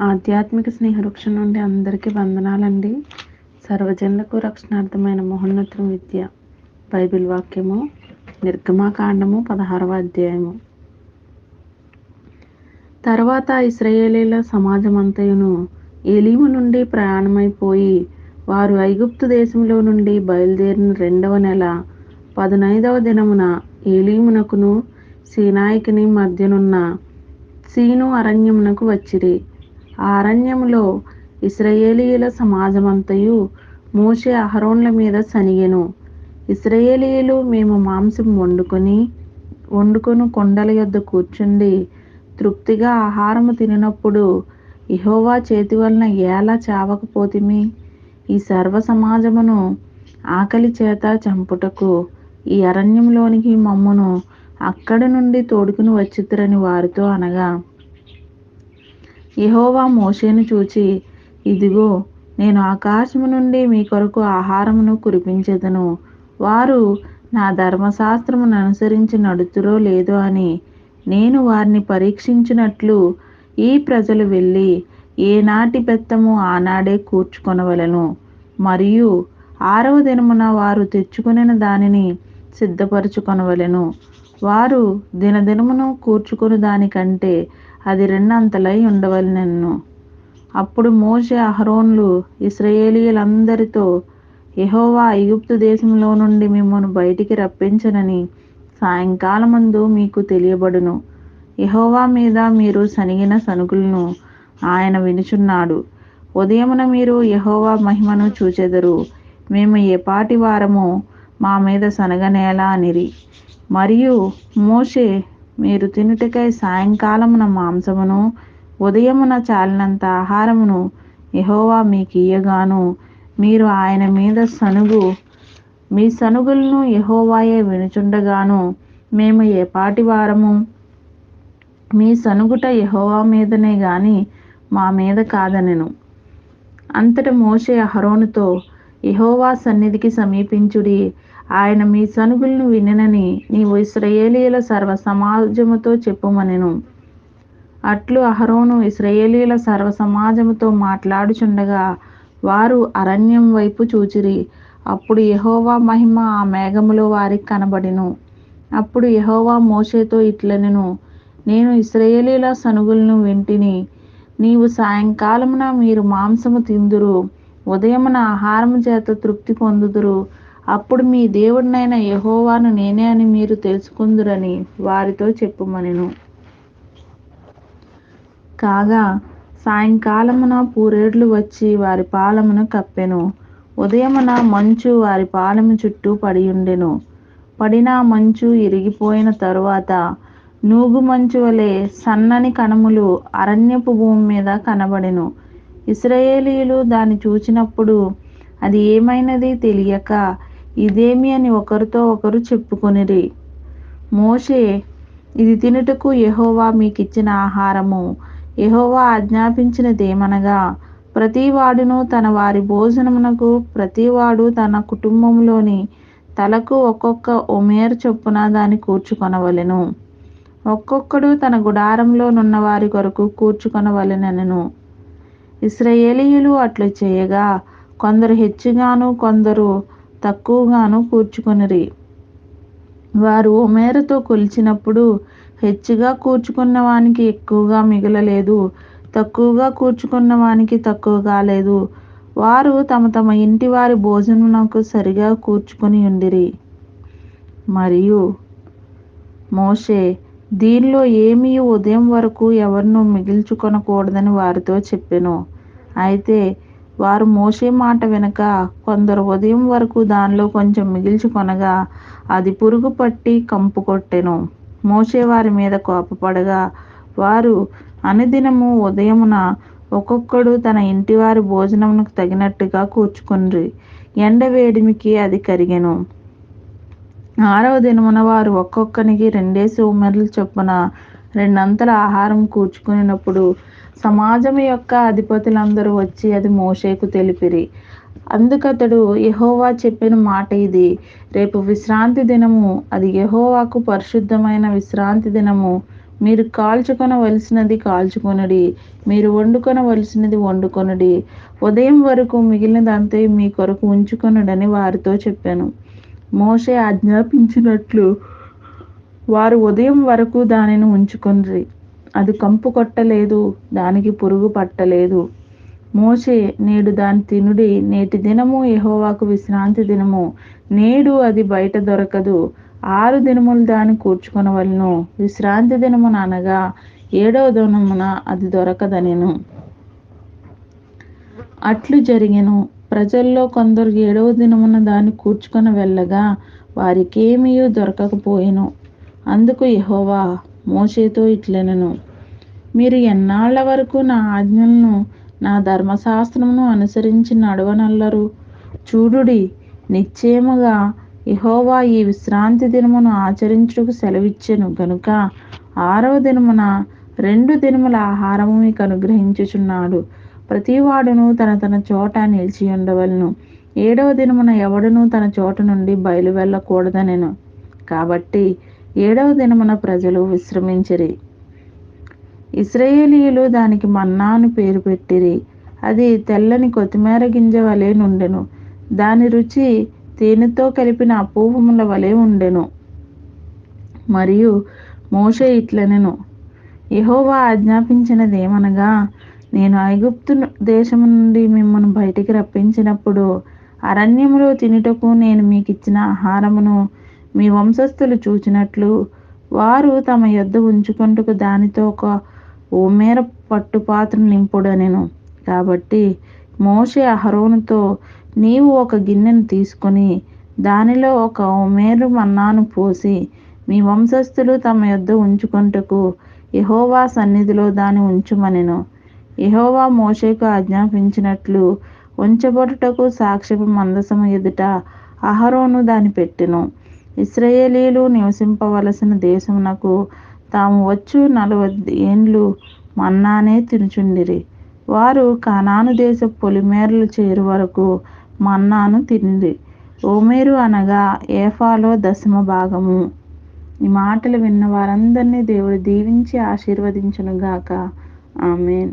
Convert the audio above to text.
ఆధ్యాత్మిక స్నేహవృక్షం నుండి అందరికీ వందనాలండి. సర్వజనులకు రక్షణార్థమైన మహోన్నతం విద్య బైబిల్ వాక్యము నిర్గమాకాండము పదహారవ అధ్యాయము. తర్వాత ఇస్రాయేలీల సమాజమంతయును ఏలీము నుండి ప్రయాణమైపోయి వారు ఐగుప్తు దేశంలో నుండి బయలుదేరిన రెండవ నెల పదునైదవ దినమున ఏలీమునకును సీనాయికిని మధ్యనున్న సీను అరణ్యమునకు వచ్చిరి. ఆ అరణ్యములో ఇస్రాయేలీయుల సమాజమంతయు మోషే అహరోన్ల మీద సనిగెను. ఇస్రాయేలీయులు మేము మాంసం వండుకొని వండుకొని కొండల యొద్ద కూర్చుండి తృప్తిగా ఆహారము తినినప్పుడు ఇహోవా చేతి వలన ఎలా చావకపోతిమి ఈ సర్వ సమాజమును ఆకలి చేత చంపుటకు ఈ అరణ్యంలోనికి మమ్మను అక్కడి నుండి తోడుకుని వచ్చితురని వారితో అనగా యెహోవా మోషేను చూచి ఇదిగో నేను ఆకాశము నుండి మీ కొరకు ఆహారమును కురిపించెదను. వారు నా ధర్మశాస్త్రమును అనుసరించి నడుతురో లేదో అని నేను వారిని పరీక్షించినట్లు ఈ ప్రజలు వెళ్ళి ఏనాటి బెత్తము ఆనాడే కూర్చుకొనవలెను. మరియు ఆరవ దినమున వారు తెచ్చుకుని దానిని సిద్ధపరచుకొనవలెను. వారు దినదినమును కూర్చుకుని దానికంటే అది రెండంతలై ఉండవలెనను అప్పుడు మోషే అహరోన్లు ఇస్రయేలీలందరితో ఎహోవా ఐగుప్తు దేశంలో నుండి మిమ్మల్ని బయటికి రప్పించనని సాయంకాలమందు మీకు తెలియబడును. ఎహోవా మీద మీరు సనిగిన సనుకులను ఆయన వినుచున్నాడు. ఉదయమున మీరు ఎహోవా మహిమను చూచెదరు. మేము ఏపాటి వారము మా మీద సనగనేలా అనిరి. మరియు మోషే మీరు తినుటకై సాయంకాలమున మాంసమును ఉదయమున చాలినంత ఆహారమును ఎహోవా మీకు ఇయ్యగాను మీరు ఆయన మీద సనుగు మీ సనుగులను ఎహోవాయే వినుచుండగాను మేము ఏ పాటి వారము? మీ సనుగుట ఎహోవా మీదనే గాని మా మీద కాదనెను. అంతట మోషే అహరోనుతో యెహోవా సన్నిధికి సమీపించుడి. ఆయన మీ సనుగులను విననని నీవు ఇస్రయేలీల సర్వ సమాజముతో చెప్పుమనెను. అట్లు అహరోను ఇస్రయేలీల సర్వ సమాజముతో మాట్లాడుచుండగా వారు అరణ్యం వైపు చూచిరి. అప్పుడు యహోవా మహిమ ఆ మేఘములో వారికి కనబడిను. అప్పుడు యహోవా మోషేతో ఇట్లనెను నేను ఇస్రయేలీల సనుగులను వింటిని. నీవు సాయంకాలమున మీరు మాంసము తిందురు ఉదయమున ఆహారము చేత తృప్తి పొందుదురు అప్పుడు మీ దేవుడినైన యహోవాను నేనే అని మీరు తెలుసుకుందురని వారితో చెప్పుమనెను. కాగా సాయంకాలమున పూరేడ్లు వచ్చి వారి పాలమును కప్పెను. ఉదయమున మంచు వారి పాలము చుట్టూ పడియుండెను. పడిన మంచు ఇరిగిపోయిన తరువాత నూగు మంచు వలె సన్నని కణములు అరణ్యపు భూమి మీద కనబడెను. ఇస్రయేలీలు దాన్ని చూచినప్పుడు అది ఏమైనది తెలియక ఇదేమి అని ఒకరితో ఒకరు చెప్పుకొనిరి. మోషే ఇది తినుటకు యెహోవా మీకిచ్చిన ఆహారము. యహోవా ఆజ్ఞాపించినదేమనగా ప్రతివాడును తన వారి భోజనమునకు ప్రతివాడు తన కుటుంబంలోని తలకు ఒక్కొక్క ఒమేర్ చొప్పున దాన్ని కూర్చుకొనవలెను. ఒక్కొక్కడు తన గుడారంలో నున్న వారి కొరకు కూర్చుకొనవలెనను ఇస్రయేలీయులు అట్లు చేయగా కొందరు హెచ్చుగాను కొందరు తక్కువగాను కూర్చుకొనిరి. వారు ఒమేరుతో కొలిచినప్పుడు హెచ్చుగా కూర్చుకున్న వానికి ఎక్కువగా మిగలలేదు తక్కువగా కూర్చుకున్న వానికి తక్కువ కాలేదు వారు తమ తమ ఇంటి వారి భోజనమునకు సరిగా కూర్చుకొని ఉండిరి. మరియు మోషే దీనిలో ఏమీ ఉదయం వరకు ఎవరినూ మిగిల్చుకొనకూడదని వారితో చెప్పెను. అయితే వారు మోసే మాట వెనక కొందరు ఉదయం వరకు దానిలో కొంచెం మిగిల్చుకొనగా అది పురుగు పట్టి కంపు కొట్టెను. మోసే వారి మీద కోపపడగా వారు అనుదినము ఉదయమున ఒక్కొక్కడు తన ఇంటి వారి భోజనమునకు తగినట్టుగా కూర్చుకుని ఎండ వేడిమికి అది కరిగెను. ఆరవ దినమున వారు ఒక్కొక్కనికి రెండేసి ఉమెర్లు చొప్పున రెండంతల ఆహారం కూర్చుకున్నప్పుడు సమాజం యొక్క అధిపతులందరూ వచ్చి అది మోషేకు తెలిపిరి. అందుకతడు యహోవా చెప్పిన మాట ఇది. రేపు విశ్రాంతి దినము అది యహోవాకు పరిశుద్ధమైన విశ్రాంతి దినము. మీరు కాల్చుకొనవలసినది కాల్చుకొనడి మీరు వండుకొనవలసినది వండుకొనడి. ఉదయం వరకు మిగిలినదంతా మీ కొరకు ఉంచుకొనడని వారితో చెప్పాను. మోషే ఆజ్ఞాపించినట్లు వారు ఉదయం వరకు దానిని ఉంచుకొనిరి. అది కంపు కొట్టలేదు దానికి పురుగు పట్టలేదు. మోషే నేడు దాని తినుడి నేటి దినము యహోవాకు విశ్రాంతి దినము. నేడు అది బయట దొరకదు. ఆరు దినములు దాన్ని కూర్చుకొనవలను. విశ్రాంతి దినమున అనగా ఏడవ దినమున అది దొరకదనెను. అట్లు జరిగెను. ప్రజల్లో కొందరు ఏడవ దినమున దాన్ని కూర్చుకొని వెళ్ళగా వారికేమీ దొరకకపోయెను. అందుకు యహోవా మోషేతో ఇట్లెనను. మీరు ఎన్నాళ్ళ వరకు నా ఆజ్ఞలను నా ధర్మశాస్త్రమును అనుసరించి నడవనల్లరు? చూడుడి నిశ్చయముగా ఇహోవా ఈ విశ్రాంతి దినమును ఆచరించుటకు సెలవిచ్చెను. గనుక ఆరవ దినమున రెండు దినముల ఆహారము మీకు అనుగ్రహించుచున్నాడు. ప్రతివాడును తన తన చోట నిలిచి ఉండవలను. ఏడవ దినమున ఎవడును తన చోట నుండి బయలు వెళ్ళకూడదనెను కాబట్టి ఏడవ దినమున ప్రజలు విశ్రమించిరి. ఇస్రాయేలీయులు దానికి మన్నాను పేరు పెట్టిరి. అది తెల్లని కొత్తిమీర గింజ వలె నుండెను. దాని రుచి తేనెతో కలిపిన అపూహముల వలె ఉండెను. మరియు మోషే ఇట్లనెను. యహోవా ఆజ్ఞాపించినదేమనగా నేను ఐగుప్తు దేశము నుండి మిమ్మల్ని బయటికి రప్పించినప్పుడు అరణ్యములో తినుటకు నేను మీకు ఇచ్చిన ఆహారమును మీ వంశస్థులు చూచినట్లు వారు తమ యొద్ద ఉంచుకొంటకు దానితో ఒక ఓమేర పట్టు పాత్ర నింపుడనెను. కాబట్టి మోషే అహరోనుతో నీవు ఒక గిన్నెను తీసుకొని దానిలో ఒక ఓమేరు మన్నాను పోసి మీ వంశస్థులు తమ యొద్ద ఉంచుకుంటకు యెహోవా సన్నిధిలో దాని ఉంచుమనెను. యెహోవా మోషేకు ఆజ్ఞాపించినట్లు ఉంచబడుటకు సాక్ష్యపు మందసము ఎదుట అహరోను దాని పెట్టెను. ఇస్రయేలీలు నివసింపవలసిన దేశమునకు తాము వచ్చు నలభై ఏండ్లు మన్నానే తినుచుండిరి. వారు కనాను దేశ పొలిమేరలు చేరు వరకు మన్నాను తినిరి. ఓమేరు అనగా ఏఫాలో దశమ భాగము. ఈ మాటలు విన్న వారందరినీ దేవుడు దీవించి ఆశీర్వదించునుగాక. ఆమెన్.